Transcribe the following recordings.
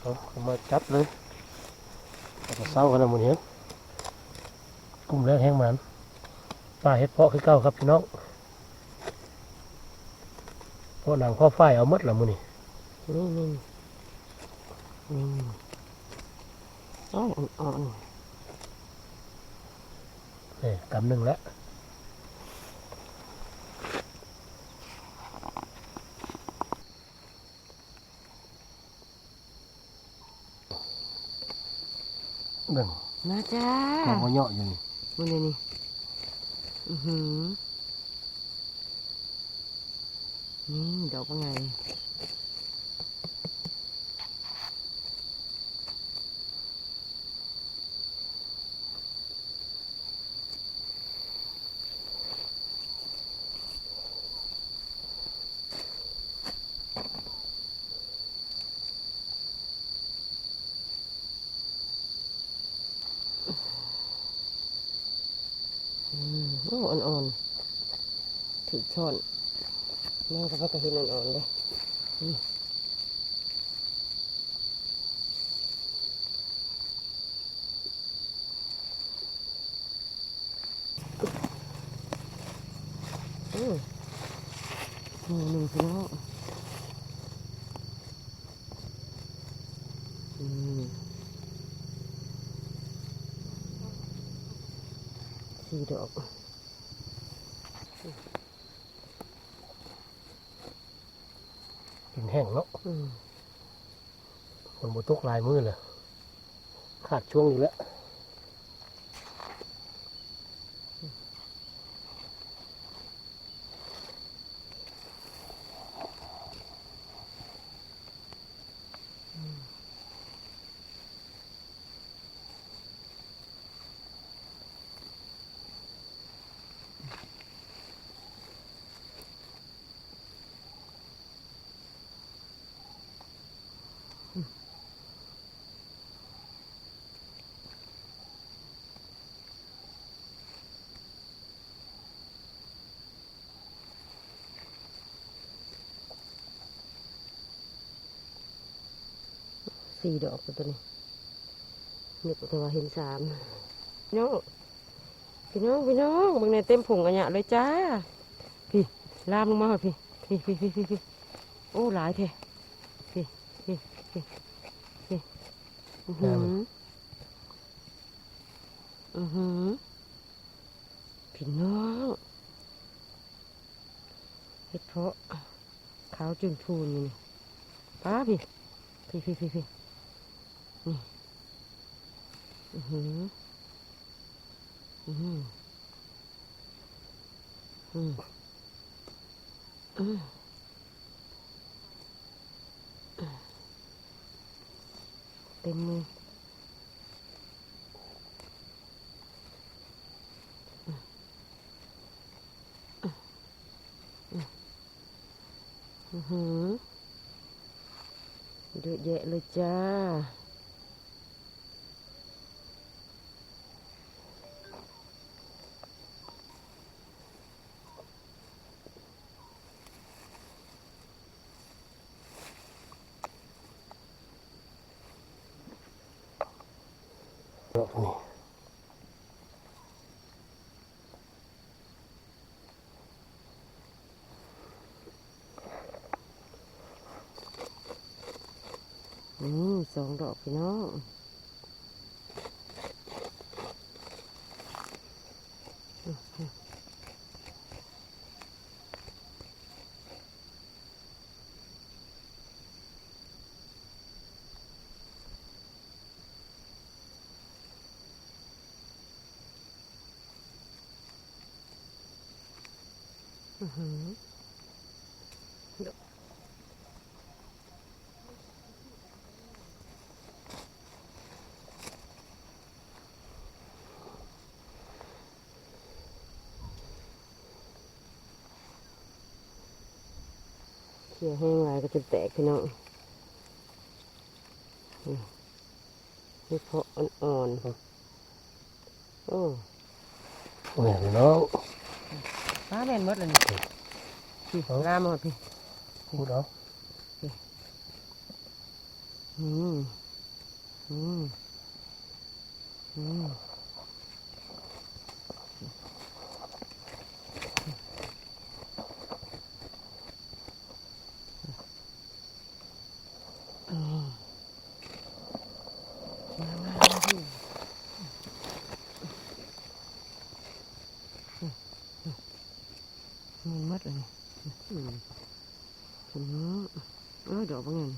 เอาเอามาจัดเลยเอาไปเศร้ากันนะหมันเห็นกลุ่มแรกแห้งมันป้าเฮ็ดเพาะคือเก่าครับพี่น้องเพราะหนังพ่อฝ้ายเอาหมดละมือนี่นี่นี่นี่อ้อยอ่อนนี่กำหนึ่งแล้ว หนึ่งๆมาจ้ามันก็เหยาะอยู่นี่มันเลยนี่อือหือนี่ดอกว่าไง โอ้อ่อนๆถือช้อนแม่ก็ไปกระเห็นอ่อนๆเลยนี่อืมหนึ่งพี่น้องอืมสี่ดอก กินแห้งเนาะอืมคนบุตกหลายมือเลยขาดช่วงนี้แหล้ว สี่ดอกตัวนี้นึกว่าเห็นสามพี่น้องพี่น้องพี่น้องเบางในเต็มผงอันเนี้ยเลยจ้า พี่ลามลงมาหมดพี่พี่พี่พี่พี่พี่โอ้หลายแท้พี่พี่พี่พี่อือหืออือหือพี่น้องเห็ดเพาะขาวจุนพูนนี่ป้าพี่พี่พี่พี่พี่ นี่อือหืออือหืออืมอืมเต็มมืออือหือเยอะแยะเลยจ้า นาะนี่อืมสองดอกพี่น้อง เขี่ยแห้งหลายก็จะแตกพี่น้องนี่เพาะอ่อนๆครับโอ้นี่พี่น้อง ฟ้าแม่นหมดเลยนี่พี่งามหมดพี่พูดเอาอืมอืมอืมอืมมามามาพี่มันมัดเลยอืมคุณเนาะเออดอกบางอย่าง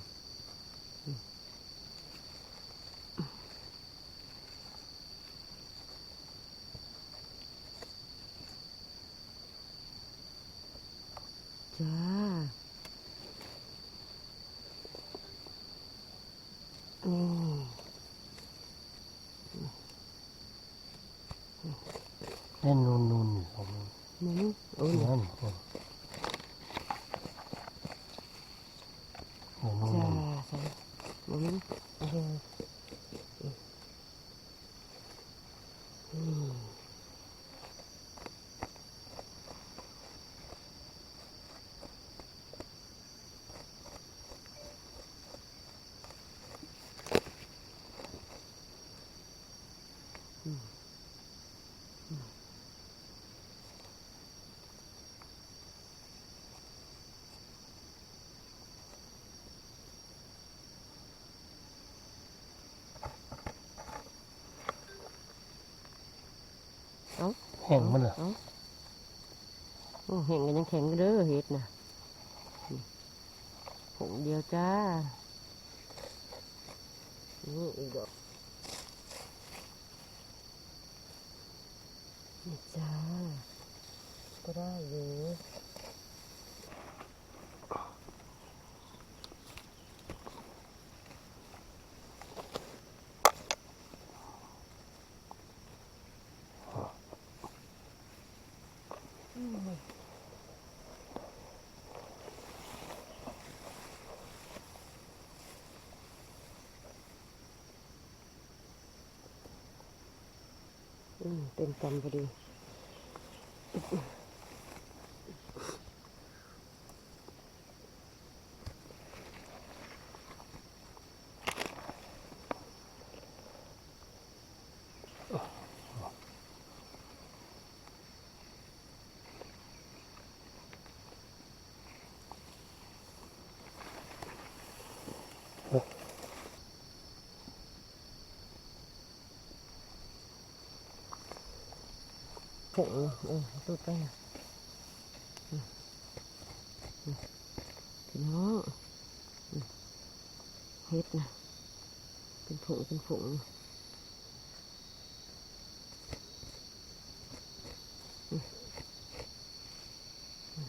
จ้าอืม เล่นนูนนูนๆอยู่ของมัน นี่โอ้ย นั่นนั่นเออนูน จ้า ๆ ใส่บ่มันโอเคอืมเอา แห้งมันเหรอเอาโอ้แห้งกันยังแข็งเด้อเห็ดน่ะอืมผงเดียวจ้า นี่อีกดอกนี่จ้า ก็ได้อยู่ อืม เต็มกำพอดี ผงเออตูดไปนะอืมอืมพี่น้องอืมเฮ็ดนะเป็นผงเป็นผงอืมอืม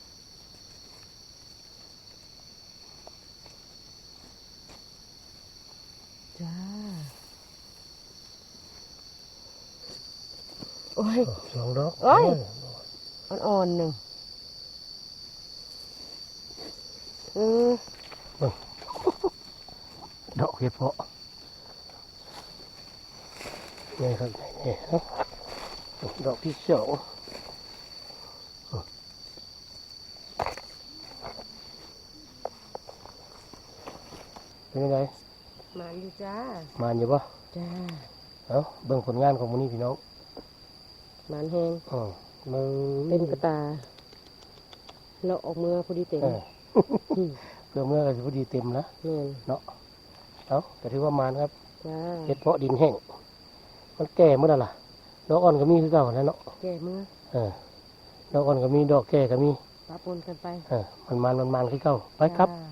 จ้า โอ้ย สองดอกเอ้ย อ่อนๆหนึ่งเออดอกเห็ดเพาะนี่ครับนี่เนาะดอกที่สองเป็นยังไงมาอยู่จ้า มานอยู่ปะจ้า เอ้าเบิ่งผลงานของมูนี่พี่น้อง มันแหงอ๋อมือเป็นกระตาเราออกเมื่อพอดีเต็มเอออืมเพื่อเมื่อก็จะพอดีเต็มนะแม่นเนาะเอ้าแต่ถือว่ามานครับจ้าเห็ดเพาะดินแห้งมันแก่เมื่อไหร่ล่ะดอกอ่อนก็มีคือเก่าแล้วเนาะแก่เมื่อเออดอกอ่อนก็มีดอกแก่ก็มีปะปนกันไปเออมันมันมันมันคือเก่าไปครับ จ้า